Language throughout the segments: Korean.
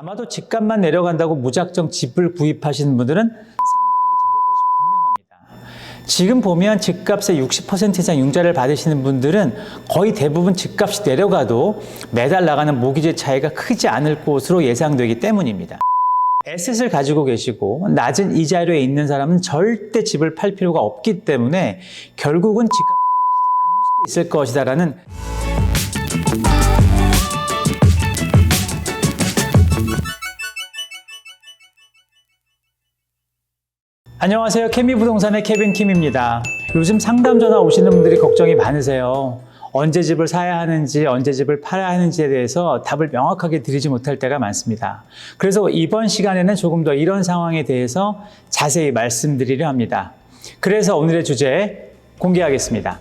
아마도 집값만 내려간다고 무작정 집을 구입하시는 분들은 상당히 적을 것이 분명합니다. 지금 보면 집값의 60% 이상 융자를 받으시는 분들은 거의 대부분 집값이 내려가도 매달 나가는 모기지 차이가 크지 않을 것으로 예상되기 때문입니다. 에셋을 가지고 계시고 낮은 이자료에 있는 사람은 절대 집을 팔 필요가 없기 때문에 결국은 집값이 떨어지지 않을 수도 있을 것이다라는 안녕하세요. 케미 부동산의 케빈 킴입니다. 요즘 상담 전화 오시는 분들이 걱정이 많으세요. 언제 집을 사야 하는지, 언제 집을 팔아야 하는지에 대해서 답을 명확하게 드리지 못할 때가 많습니다. 그래서 이번 시간에는 조금 더 이런 상황에 대해서 자세히 말씀드리려 합니다. 그래서 오늘의 주제 공개하겠습니다.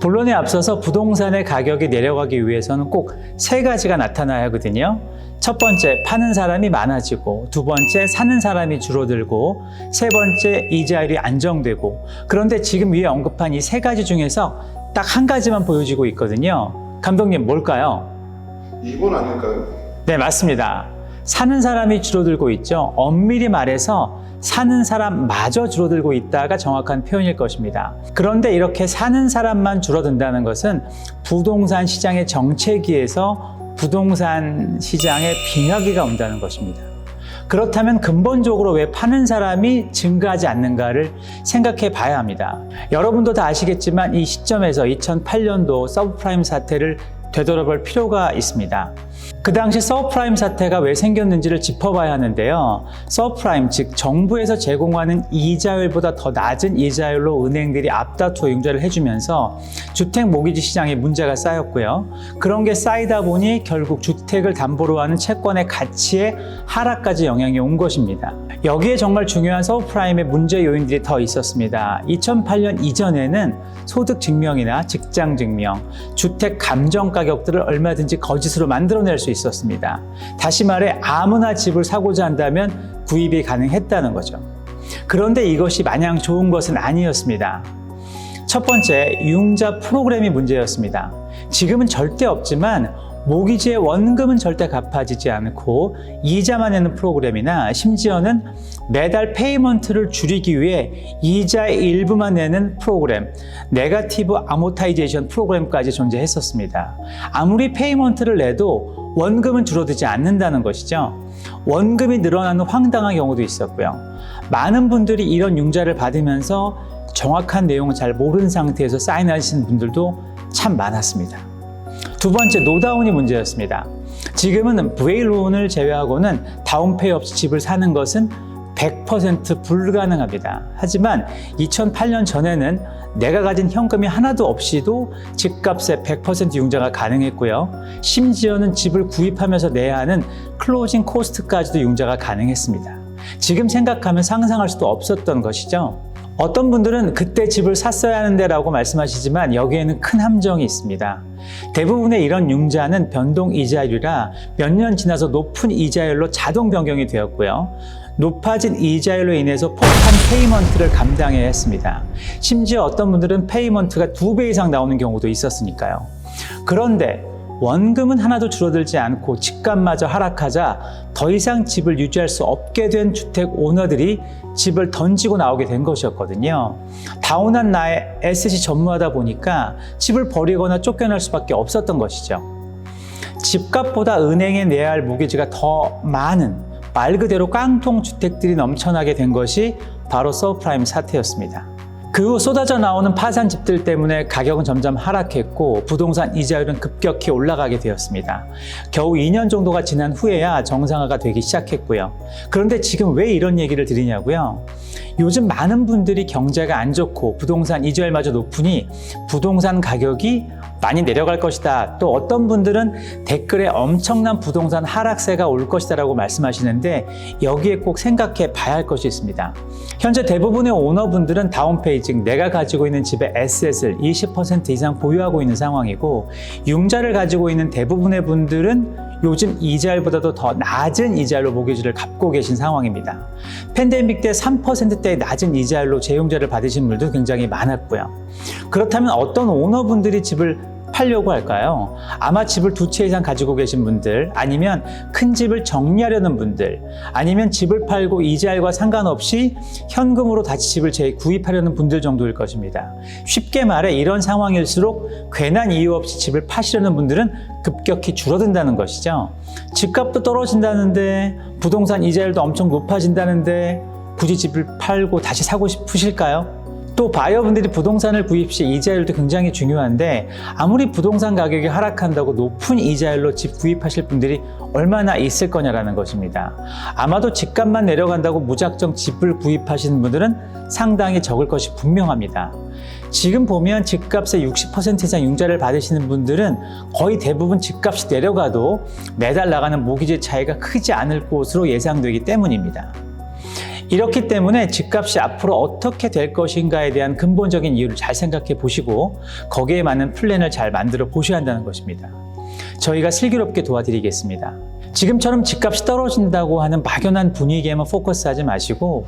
본론에 앞서서 부동산의 가격이 내려가기 위해서는 꼭 세 가지가 나타나야 하거든요. 첫 번째, 파는 사람이 많아지고, 두 번째, 사는 사람이 줄어들고, 세 번째, 이자율이 안정되고. 그런데 지금 위에 언급한 이 세 가지 중에서 딱 한 가지만 보여지고 있거든요. 감독님, 뭘까요? 이건 아닐까요? 네, 맞습니다. 사는 사람이 줄어들고 있죠. 엄밀히 말해서 사는 사람마저 줄어들고 있다가 정확한 표현일 것입니다. 그런데 이렇게 사는 사람만 줄어든다는 것은 부동산 시장의 정체기에서 부동산 시장의 빙하기가 온다는 것입니다. 그렇다면 근본적으로 왜 파는 사람이 증가하지 않는가를 생각해 봐야 합니다. 여러분도 다 아시겠지만 이 시점에서 2008년도 서브프라임 사태를 되돌아볼 필요가 있습니다. 그 당시 서브프라임 사태가 왜 생겼는지를 짚어봐야 하는데요. 서브프라임, 즉 정부에서 제공하는 이자율보다 더 낮은 이자율로 은행들이 앞다투어 융자를 해주면서 주택 모기지 시장에 문제가 쌓였고요. 그런 게 쌓이다 보니 결국 주택을 담보로 하는 채권의 가치에 하락까지 영향이 온 것입니다. 여기에 정말 중요한 서브프라임의 문제 요인들이 더 있었습니다. 2008년 이전에는 소득 증명이나 직장 증명, 주택 감정 가 격들을 얼마든지 거짓으로 만들어낼 수 있었습니다. 다시 말해 아무나 집을 사고자 한다면 구입이 가능했다는 거죠. 그런데 이것이 마냥 좋은 것은 아니었습니다. 첫 번째, 융자 프로그램이 문제였습니다. 지금은 절대 없지만 모기지의 원금은 절대 갚아지지 않고 이자만 내는 프로그램이나 심지어는 매달 페이먼트를 줄이기 위해 이자의 일부만 내는 프로그램, 네가티브 아모타이제이션 프로그램까지 존재했었습니다. 아무리 페이먼트를 내도 원금은 줄어들지 않는다는 것이죠. 원금이 늘어나는 황당한 경우도 있었고요. 많은 분들이 이런 융자를 받으면서 정확한 내용을 잘 모르는 상태에서 사인하시는 분들도 참 많았습니다. 두 번째, 노다운이 문제였습니다. 지금은 VL론을 제외하고는 다운페이 없이 집을 사는 것은 100% 불가능합니다. 하지만 2008년 전에는 내가 가진 현금이 하나도 없이도 집값의 100% 융자가 가능했고요. 심지어는 집을 구입하면서 내야 하는 클로징 코스트까지도 융자가 가능했습니다. 지금 생각하면 상상할 수도 없었던 것이죠. 어떤 분들은 그때 집을 샀어야 하는데라고 말씀하시지만 여기에는 큰 함정이 있습니다. 대부분의 이런 융자는 변동 이자율이라 몇 년 지나서 높은 이자율로 자동 변경이 되었고요. 높아진 이자율로 인해서 폭탄 페이먼트를 감당해야 했습니다. 심지어 어떤 분들은 페이먼트가 두 배 이상 나오는 경우도 있었으니까요. 그런데 원금은 하나도 줄어들지 않고 집값마저 하락하자 더 이상 집을 유지할 수 없게 된 주택 오너들이 집을 던지고 나오게 된 것이었거든요. 다운한 나의 에셋이 전무하다 보니까 집을 버리거나 쫓겨날 수밖에 없었던 것이죠. 집값보다 은행에 내야 할 모기지가 더 많은 말 그대로 깡통 주택들이 넘쳐나게 된 것이 바로 서브프라임 사태였습니다. 그 후 쏟아져 나오는 파산 집들 때문에 가격은 점점 하락했고 부동산 이자율은 급격히 올라가게 되었습니다. 겨우 2년 정도가 지난 후에야 정상화가 되기 시작했고요. 그런데 지금 왜 이런 얘기를 드리냐고요? 요즘 많은 분들이 경제가 안 좋고 부동산 이자율마저 높으니 부동산 가격이 많이 내려갈 것이다. 또 어떤 분들은 댓글에 엄청난 부동산 하락세가 올 것이다라고 말씀하시는데 여기에 꼭 생각해 봐야 할 것이 있습니다. 현재 대부분의 오너분들은 다운페이 즉 내가 가지고 있는 집의 에셋을 20% 이상 보유하고 있는 상황이고 융자를 가지고 있는 대부분의 분들은 요즘 이자율보다도 더 낮은 이자율로 모기지를 갚고 계신 상황입니다. 팬데믹 때 3%대의 낮은 이자율로 재융자를 받으신 분들도 굉장히 많았고요. 그렇다면 어떤 오너분들이 집을 팔려고 할까요? 아마 집을 두 채 이상 가지고 계신 분들, 아니면 큰 집을 정리하려는 분들, 아니면 집을 팔고 이자율과 상관없이 현금으로 다시 집을 재구입하려는 분들 정도일 것입니다. 쉽게 말해 이런 상황일수록 괜한 이유 없이 집을 파시려는 분들은 급격히 줄어든다는 것이죠. 집값도 떨어진다는데 부동산 이자율도 엄청 높아진다는데 굳이 집을 팔고 다시 사고 싶으실까요? 또 바이어분들이 부동산을 구입 시 이자율도 굉장히 중요한데 아무리 부동산 가격이 하락한다고 높은 이자율로 집 구입하실 분들이 얼마나 있을 거냐라는 것입니다. 아마도 집값만 내려간다고 무작정 집을 구입하시는 분들은 상당히 적을 것이 분명합니다. 지금 보면 집값의 60% 이상 융자를 받으시는 분들은 거의 대부분 집값이 내려가도 매달 나가는 모기지 차이가 크지 않을 것으로 예상되기 때문입니다. 이렇기 때문에 집값이 앞으로 어떻게 될 것인가에 대한 근본적인 이유를 잘 생각해 보시고 거기에 맞는 플랜을 잘 만들어 보셔야 한다는 것입니다. 저희가 슬기롭게 도와드리겠습니다. 지금처럼 집값이 떨어진다고 하는 막연한 분위기에만 포커스하지 마시고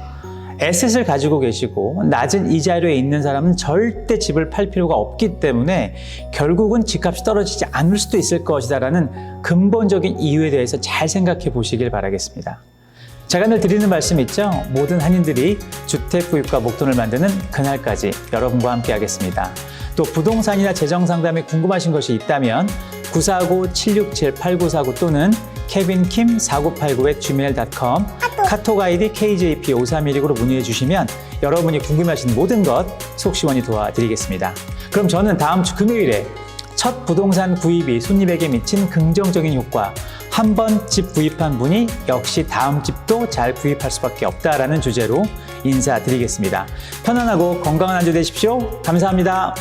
에셋을 가지고 계시고 낮은 이자료에 있는 사람은 절대 집을 팔 필요가 없기 때문에 결국은 집값이 떨어지지 않을 수도 있을 것이다라는 근본적인 이유에 대해서 잘 생각해 보시길 바라겠습니다. 제가 늘 드리는 말씀 있죠? 모든 한인들이 주택 구입과 목돈을 만드는 그날까지 여러분과 함께 하겠습니다. 또 부동산이나 재정 상담에 궁금하신 것이 있다면 949-767-8949 또는 kevinkim4989 gmail.com 카톡 아이디 KJP5316으로 문의해 주시면 여러분이 궁금하신 모든 것 속시원히 도와드리겠습니다. 그럼 저는 다음 주 금요일에 첫 부동산 구입이 손님에게 미친 긍정적인 효과 한 번 집 구입한 분이 역시 다음 집도 잘 구입할 수밖에 없다라는 주제로 인사드리겠습니다. 편안하고 건강한 한 주 되십시오. 감사합니다.